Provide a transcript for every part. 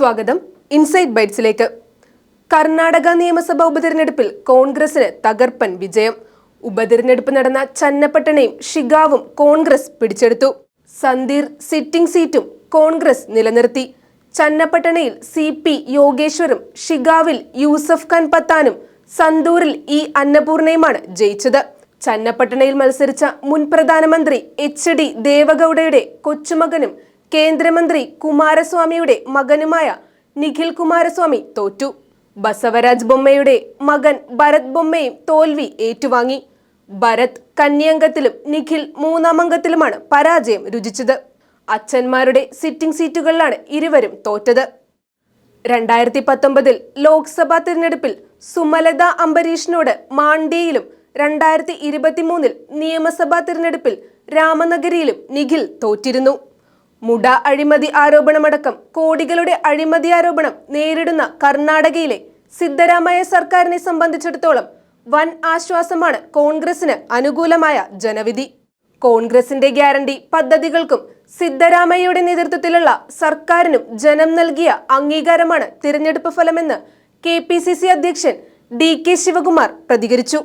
സ്വാഗതം. ഇൻസൈറ്റ് ബൈറ്റ്സിലേക്ക് കർണാടക നിയമസഭാ ഉപതെരഞ്ഞെടുപ്പിൽ കോൺഗ്രസിന് തകർപ്പൻ വിജയം. ഉപതെരഞ്ഞെടുപ്പ് നടന്ന ചന്നപ്പട്ടണയും ഷിഗാവും കോൺഗ്രസ് പിടിച്ചെടുത്തു. സന്ദീർ സിറ്റിംഗ് സീറ്റും കോൺഗ്രസ് നിലനിർത്തി. ചന്നപ്പട്ടണയിൽ സി പി യോഗേശ്വരും ഷിഗാവിൽ യൂസഫ് ഖാൻ പത്താനും സന്തൂറിൽ ഇ അന്നപൂർണയുമാണ് ജയിച്ചത്. ചന്നപ്പട്ടണയിൽ മത്സരിച്ച മുൻ പ്രധാനമന്ത്രി എച്ച് ഡി ദേവഗൌഡയുടെ കൊച്ചുമകനും കേന്ദ്രമന്ത്രി കുമാരസ്വാമിയുടെ മകനുമായ നിഖിൽ കുമാരസ്വാമി തോറ്റു. ബസവരാജ് ബൊമ്മയുടെ മകൻ ഭരത് ബൊമ്മയും തോൽവി ഏറ്റുവാങ്ങി. ഭരത് കന്യാംഗത്തിലും നിഖിൽ മൂന്നാം അംഗത്തിലുമാണ് പരാജയം രുചിച്ചത്. അച്ഛന്മാരുടെ സിറ്റിംഗ് സീറ്റുകളിലാണ് ഇരുവരും തോറ്റത്. രണ്ടായിരത്തി പത്തൊമ്പതിൽ ലോക്സഭാ തിരഞ്ഞെടുപ്പിൽ സുമലത അംബരീഷിനോട് മാണ്ഡ്യയിലും രണ്ടായിരത്തി ഇരുപത്തിമൂന്നിൽ നിയമസഭാ തിരഞ്ഞെടുപ്പിൽ രാമനഗരിയിലും നിഖിൽ തോറ്റിരുന്നു. മുഡ അഴിമതി ആരോപണമടക്കം കോടികളുടെ അഴിമതി ആരോപണം നേരിടുന്ന കർണാടകയിലെ സിദ്ധരാമയ്യ സർക്കാരിനെ സംബന്ധിച്ചിടത്തോളം വൻ ആശ്വാസമാണ് കോൺഗ്രസിന് അനുകൂലമായ ജനവിധി. കോൺഗ്രസിന്റെ ഗ്യാരണ്ടി പദ്ധതികൾക്കും സിദ്ധരാമയ്യയുടെ നേതൃത്വത്തിലുള്ള സർക്കാരിനും ജനം നൽകിയ അംഗീകാരമാണ് തിരഞ്ഞെടുപ്പ് ഫലമെന്ന് കെ പി സി സി അധ്യക്ഷൻ ഡി കെ ശിവകുമാർ പ്രതികരിച്ചു.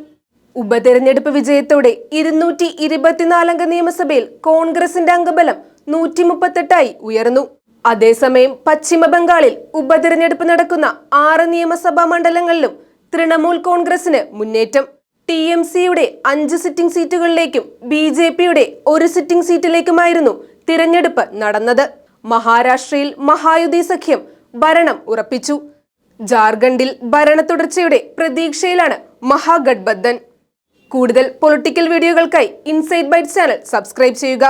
ഉപതെരഞ്ഞെടുപ്പ് വിജയത്തോടെ ഇരുന്നൂറ്റി ഇരുപത്തിനാലംഗ നിയമസഭയിൽ കോൺഗ്രസിന്റെ അംഗബലം നൂറ്റി മുപ്പത്തെട്ടായി ഉയർന്നു. അതേസമയം പശ്ചിമ ബംഗാളിൽ ഉപതെരഞ്ഞെടുപ്പ് നടക്കുന്ന ആറ് നിയമസഭാ മണ്ഡലങ്ങളിലും തൃണമൂൽ കോൺഗ്രസിന് മുന്നേറ്റം. ടി എം സിയുടെ അഞ്ച് സിറ്റിംഗ് സീറ്റുകളിലേക്കും ബി ജെ പിയുടെ ഒരു സിറ്റിംഗ് സീറ്റിലേക്കുമായിരുന്നു തിരഞ്ഞെടുപ്പ് നടന്നത്. മഹാരാഷ്ട്രയിൽ മഹായുതി സഖ്യം ഭരണം ഉറപ്പിച്ചു. ജാർഖണ്ഡിൽ ഭരണ തുടർച്ചയുടെ പ്രതീക്ഷയിലാണ് മഹാഗഡ്ബന്ധൻ കൂടുതൽ പൊളിറ്റിക്കൽ വീഡിയോകൾക്കായി ഇൻസൈറ്റ് ബൈറ്റ് ചാനൽ സബ്സ്ക്രൈബ് ചെയ്യുക.